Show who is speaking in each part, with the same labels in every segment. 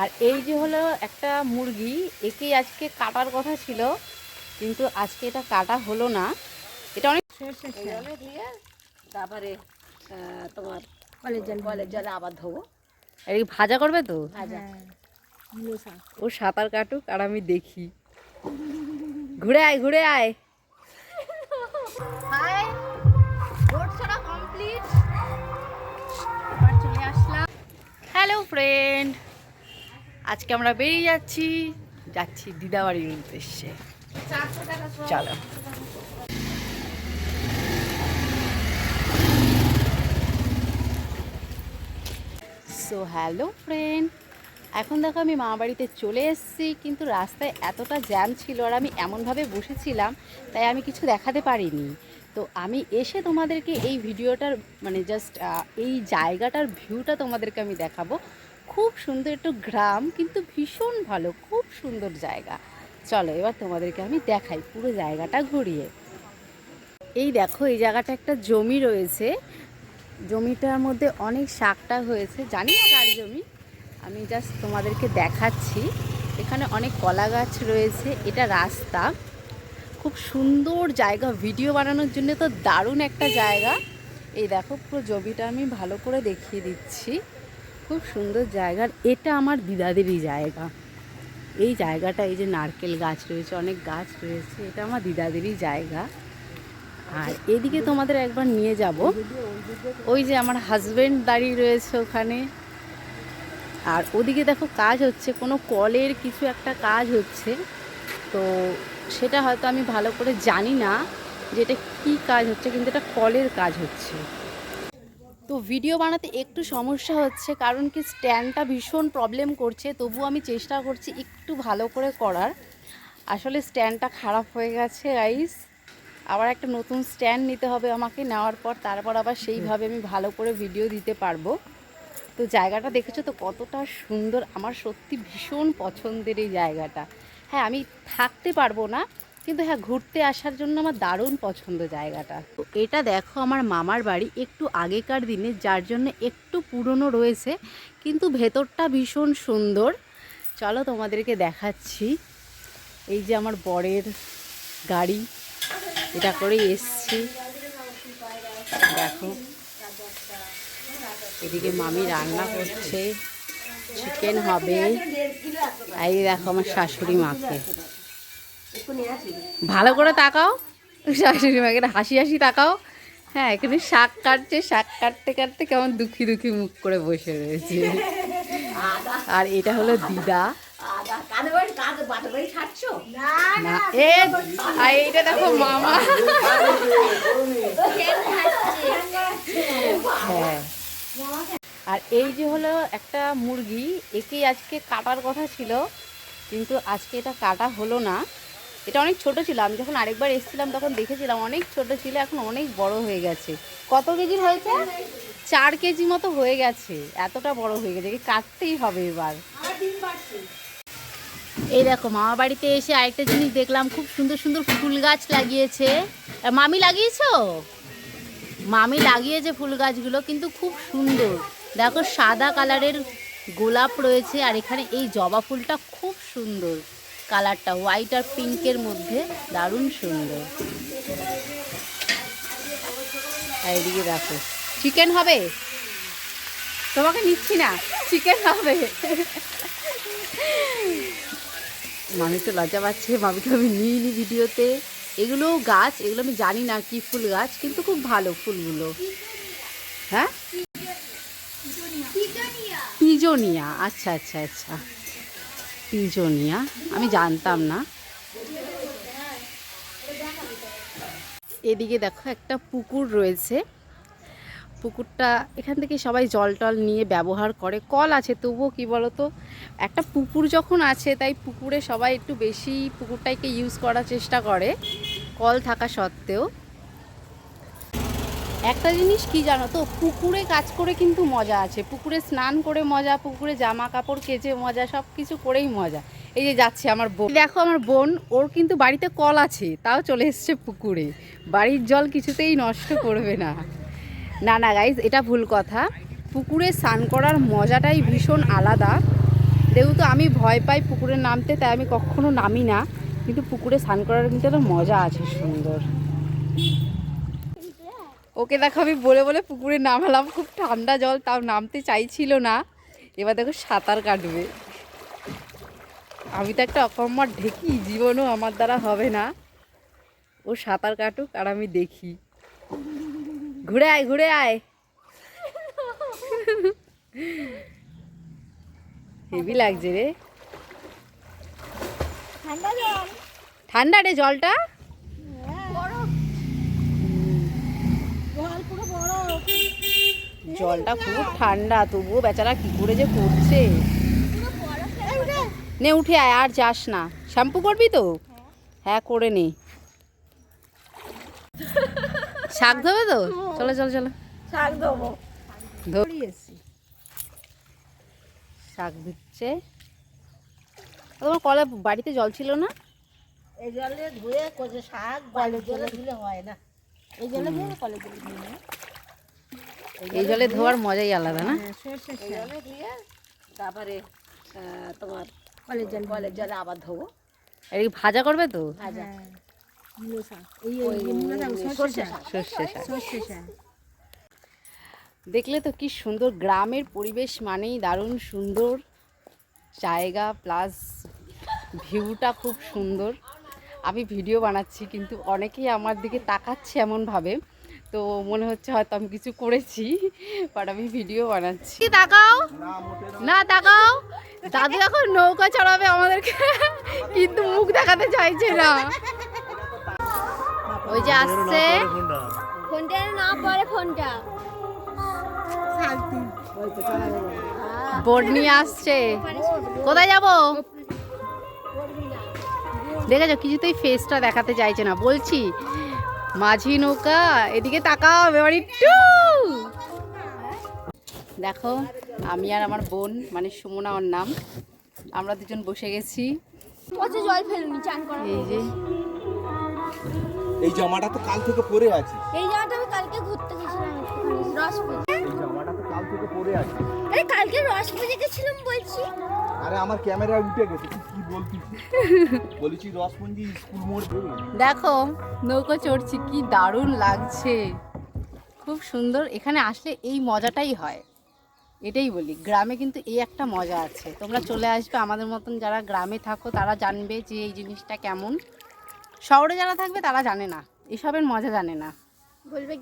Speaker 1: আর এই যে হলো একটা মুরগি একে আজকে কাটার কথা ছিল কিন্তু আজকে এটা কাটা হলো না। এটা অনেক
Speaker 2: দিয়ে তারপরে তোমার
Speaker 3: কলের জল।
Speaker 2: কলের জলে আবার ধোবো।
Speaker 1: এই ভাজা করবে তো?
Speaker 2: ভাজা।
Speaker 1: ও সাঁতার কাটুক আর আমি দেখি। ঘুরে আয় ঘুরে আয়। হাই। কমপ্লিট চলে আসলাম। হ্যালো ফ্রেন্ড আজকে আমরা বেরিয়ে যাচ্ছি। যাচ্ছি দিদাবাড়ির উদ্দেশ্যে। চলো। সো হ্যালো ফ্রেন্ড এখন দেখো আমি মা বাড়িতে চলে এসেছি, কিন্তু রাস্তায় এতটা জ্যাম ছিল আর আমি এমনভাবে বসেছিলাম, তাই আমি কিছু দেখাতে পারিনি। তো আমি এসে তোমাদেরকে এই ভিডিওটার মানে জাস্ট এই জায়গাটার ভিউটা তোমাদেরকে আমি দেখাবো। খুব সুন্দর একটু গ্রাম, কিন্তু ভীষণ ভালো, খুব সুন্দর জায়গা। চলো, এবার তোমাদেরকে আমি দেখাই পুরো জায়গাটা ঘুরিয়ে। এই দেখো, এই জায়গাটা একটা জমি রয়েছে। জমিটার মধ্যে অনেক শাকটা হয়েছে। জানি না কার জমি, আমি জাস্ট তোমাদেরকে দেখাচ্ছি। এখানে অনেক কলা গাছ রয়েছে, এটা রাস্তা। খুব সুন্দর জায়গা, ভিডিও বানানোর জন্য তো দারুণ একটা জায়গা। এই দেখো, পুরো জমিটা আমি ভালো করে দেখিয়ে দিচ্ছি। খুব সুন্দর জায়গা। এটা আমার দিদাদেরই জায়গা। এই জায়গাটা, এই যে নারকেল গাছ রয়েছে, অনেক গাছ রয়েছে, এটা আমার দিদাদেরই জায়গা। আর এদিকে তোমাদের একবার নিয়ে যাব। ওই যে আমার হাজব্যান্ড দাঁড়িয়ে রয়েছে ওখানে। আর ওদিকে দেখো কাজ হচ্ছে, কোনো কলের কিছু একটা কাজ হচ্ছে। তো সেটা হয়তো আমি ভালো করে জানি না যে এটা কী কাজ হচ্ছে, কিন্তু এটা কলের কাজ হচ্ছে। তো ভিডিও বানাতে একটু সমস্যা হচ্ছে, কারণ কি স্ট্যান্ডটা ভীষণ প্রবলেম করছে তবু আমি চেষ্টা করছি একটু ভালো করে করার। আসলে স্ট্যান্ডটা খারাপ হয়ে গেছে গাইস আবার একটা নতুন স্ট্যান্ড নিতে হবে আমাকে, নেওয়ার পর তারপর আবার সেইভাবে আমি ভালো করে ভিডিও দিতে পারব। তো জায়গাটা দেখেছ তো কতটা সুন্দর? আমার সত্যি ভীষণ পছন্দের এই জায়গাটা। হ্যাঁ আমি থাকতে পারব না কিন্তু হ্যাঁ ঘুরতে আসার জন্য আমার দারুণ পছন্দ জায়গাটা। তো এটা দেখো আমার মামার বাড়ি একটু আগেকার দিনে, যার জন্য একটু পুরনো রয়েছে, কিন্তু ভেতরটা ভীষণ সুন্দর। চলো তোমাদেরকে দেখাচ্ছি। এই যে আমার বরের গাড়ি, এটা করে এসছি। দেখো, এদিকে মামি রান্না করছে চিকেন হবে। এই দেখো আমার শাশুড়ি মাকে। ভালো করে তাকাও। শাশুড়ি মাকে একটা হাসি হাসি তাকাও। হ্যাঁ এখানে শাক কাটছে শাক কাটতে কাটতে কেমন দুঃখী দুঃখী মুখ করে বসে রয়েছে। আর এটা হলো দিদা। এইটা দেখো মামা। হ্যাঁ। আর এই যে হলো একটা মুরগি একেই আজকে কাটার কথা ছিল কিন্তু আজকে এটা কাটা হলো না। এটা অনেক ছোট ছিল। আমি যখন আরেকবার এসেছিলাম তখন দেখেছিলাম অনেক ছোট ছিল, এখন অনেক বড় হয়ে গেছে। কত কেজির হয়েছে? চার কেজি মতো হয়ে গেছে। এতটা বড় হয়ে গেছে। কাটতেই হবে এবার। এই দেখো মামা বাড়িতে এসে আরেকটা জিনিস দেখলাম। খুব সুন্দর সুন্দর ফুল গাছ লাগিয়েছে। মামি লাগিয়েছো? মামি লাগিয়েছে ফুল গাছগুলো, কিন্তু খুব সুন্দর। দেখো, সাদা কালারের গোলাপ রয়েছে, আর এখানে এই জবা ফুলটা খুব সুন্দর। কালারটা হোয়াইট আর পিঙ্কের মধ্যে দারুণ সুন্দর। আর এদিকে দেখো চিকেন হবে? তোমাকে নিচ্ছি না চিকেন হবে। মামি তো লজ্জা পাচ্ছে মামিকে আমি নিইনি ভিডিওতে। এগুলো গাছ এগুলো আমি জানি না কি ফুল গাছ কিন্তু খুব ভালো ফুলগুলো। হ্যাঁ? পিজোনিয়া আচ্ছা আচ্ছা আচ্ছা। পিজোনিয়া, আমি জানতাম না। এদিকে দেখো একটা পুকুর রয়েছে। পুকুরটা, এখান থেকে সবাই জল টল নিয়ে ব্যবহার করে। কল আছে, তবুও কি বলতো? একটা পুকুর যখন আছে, তাই পুকুরে সবাই একটু বেশি পুকুরটাকে ইউজ করার চেষ্টা করে, কল থাকা সত্ত্বেও। একটা জিনিস কি জানো তো, পুকুরে কাজ করে কিন্তু মজা আছে। পুকুরে স্নান করে মজা, পুকুরে জামা কাপড় কেচে মজা সব কিছু করেই মজা। এই যে যাচ্ছে আমার বোন। দেখো আমার বোন, ওর কিন্তু বাড়িতে কল আছে, তাও চলে এসছে পুকুরে। বাড়ির জল কিছুতেই নষ্ট করবে না। না না গাইজ এটা ভুল কথা। পুকুরে স্নান করার মজাটাই ভীষণ আলাদা। যেহেতু আমি ভয় পাই পুকুরে নামতে, তাই আমি কখনো নামি না। কিন্তু পুকুরে স্নান করার কিন্তু একটা মজা আছে, সুন্দর। ওকে দেখো আমি বলে বলে পুকুরে নামালাম খুব ঠান্ডা জল তাও নামতে চাইছিল না। এবার দেখো সাঁতার কাটবে। আমি তো একটা অকম্মার ঢেকি জীবনও আমার দ্বারা হবে না। ও সাঁতার কাটুক আর আমি দেখি। ঘুরে আয় ঘুরে আয়। হেভি লাগছে রে।
Speaker 3: ঠান্ডা
Speaker 1: ঠান্ডা রে জলটা
Speaker 3: জল পুরো বড়
Speaker 1: জলটা খুব ঠান্ডা তবুও বেচারা কি করে যে করছে? নে উঠে আয় আর যাস না। শ্যাম্পু করবি তো? হ্যাঁ করে নে। শাক ধোবে তো? চলো চলো চলো।
Speaker 2: শাক
Speaker 1: ধরিয়েছি শাক দিচ্ছে তোমার কলে বাড়িতে জল ছিল না?
Speaker 2: এই জলে ধুয়ে শাক জলে দিলে হয় না।
Speaker 3: এই জলে দিয়ে কলে না।
Speaker 1: এই জলে ধোয়ার মজাই আলাদা না?
Speaker 3: হ্যাঁ
Speaker 2: জলে তারপরে তোমার
Speaker 3: কলের জল।
Speaker 2: কলের জলে আবার ধোবো।
Speaker 1: আর এই ভাজা করবে তো?
Speaker 2: ভাজা।
Speaker 3: হ্যাঁ
Speaker 1: দেখলে তো কি সুন্দর গ্রামের পরিবেশ মানেই দারুণ সুন্দর জায়গা প্লাস ভিউটা খুব সুন্দর। আমি ভিডিও বানাচ্ছি কিন্তু অনেকেই আমার দিকে তাকাচ্ছে এমনভাবে। তো মনে হচ্ছে হয়তো আমি কিছু করেছি বাট আমি ভিডিও বানাচ্ছি। তাকাও। না তাকাও। দাদু এখন নৌকা চড়াবে আমাদেরকে কিন্তু মুখ দেখাতে চাইছে না। ওই যে আসছে।
Speaker 3: ফোনটা। না পরে ফোনটা।
Speaker 1: বোর্ড নিয়ে আসছে। কোথায় যাব? দেখেছ কিছুতেই ফেসটা দেখাতে চাইছে না। বলছি মাঝি নৌকা এদিকে তাকাও এবার একটু। দেখো আমি আর আমার বোন মানে সুমনা ওর নাম আমরা দুজন বসে গেছি।
Speaker 3: জল ফেলুনি চান করা।
Speaker 1: এই যে।
Speaker 4: এই জামাটা তো কাল থেকে পরে আছে।
Speaker 3: এই জায়গাটা আমি কালকে ঘুরতে গেছিলাম রস
Speaker 4: এই জামাটা তো কাল থেকে পরে আছে।
Speaker 3: আরে কালকে রস পুজো গেছিলাম বলছি।
Speaker 4: আরে আমার ক্যামেরা উঠে গেছে কি বলছিস বলেছি রসপুঞ্জি স্কুল মোড়
Speaker 1: দেখো নৌকো চড়ছি কি দারুণ লাগছে। খুব সুন্দর এখানে আসলে এই মজাটাই হয়। এটাই বলি গ্রামে কিন্তু এই একটা মজা আছে। তোমরা চলে আসবে আমাদের মতন যারা গ্রামে থাকো তারা জানবে যে এই জিনিসটা কেমন। শহরে যারা থাকবে তারা জানে না এসবের মজা জানে না।
Speaker 3: বলবে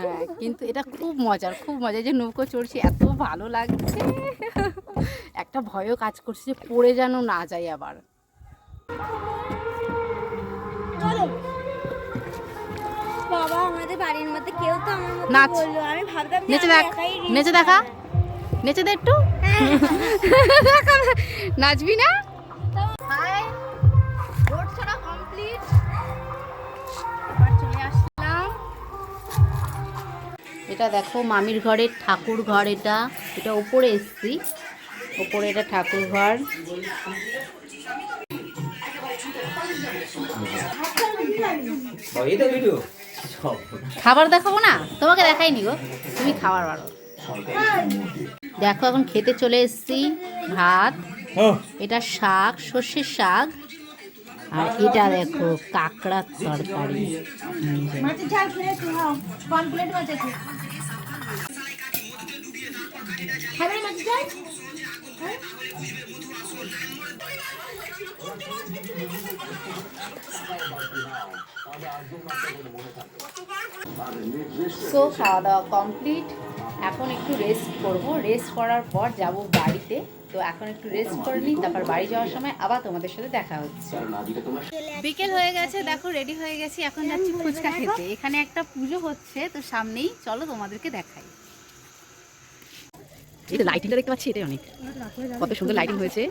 Speaker 1: হ্যাঁ কিন্তু এটা খুব মজার খুব মজা যে নৌকো চড়ছি এত ভালো লাগছে। ভয়ও কাজ করছে যে পড়ে যেন না যায় আবার।
Speaker 3: বাবা আমাদের বাড়ির মধ্যে কেউ তো আমার মতো
Speaker 1: নাচ।
Speaker 3: বলল। আমি ভাবতাম
Speaker 1: নেচে দেখ। নেচে দেখা। নেচে দে একটু। নাচবি না? হাই। রোড ছাড়া কমপ্লিট এবার চলে আসলাম। এটা দেখো মামির ঘরের ঠাকুর ঘর এটা। এটা উপরে এসছি। ওপরে এটা ঠাকুর ঘর। খাবার দেখাবো না? তোমাকে দেখাইনি গো। তুমি খাবার বাড়ো দেখো এখন খেতে চলে এসেছি। ভাত এটা শাক সর্ষের শাক। আর এটা দেখো কাঁকড়ার তরকারি।
Speaker 3: মাছের
Speaker 1: সো খাওয়া দাওয়া কমপ্লিট এখন একটু রেস্ট করব। রেস্ট করার পর যাব বাড়িতে। তো এখন একটু রেস্ট করে নিই, তারপর বাড়ি যাওয়ার সময় আবার তোমাদের সাথে দেখা হচ্ছে। বিকেল হয়ে গেছে, দেখো রেডি হয়ে গেছি। এখন যাচ্ছি ফুচকা খেতে। এখানে একটা পুজো হচ্ছে, তো সামনেই চলো তোমাদেরকে দেখাই। এই তো লাইটিংটা দেখতে পাচ্ছি, এটাই অনেক। কত সুন্দর লাইটিং হয়েছে।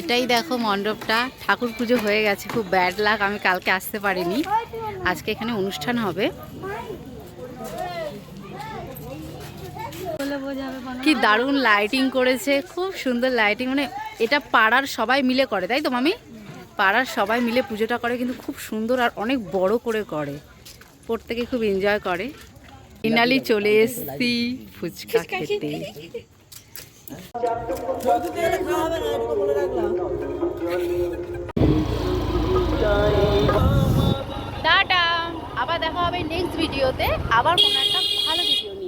Speaker 1: এটাই দেখো মণ্ডপটা। ঠাকুর পুজো হয়ে গেছে, খুব ব্যাড লাক আমি কালকে আসতে পারিনি। আজকে এখানে অনুষ্ঠান হবে। কি দারুণ লাইটিং করেছে, খুব সুন্দর লাইটিং মানে এটা পাড়ার সবাই মিলে করে, তাই তো মামি? পাড়ার সবাই মিলে পুজোটা করে, কিন্তু খুব সুন্দর আর অনেক বড় করে করে। প্রত্যেকে খুব এনজয় করে। ফাইনালি চলে এসছি ফুচকা খেতে। টাটা আবার দেখা হবে নেক্সট ভিডিওতে আবার কোনো একটা ভালো ভিডিও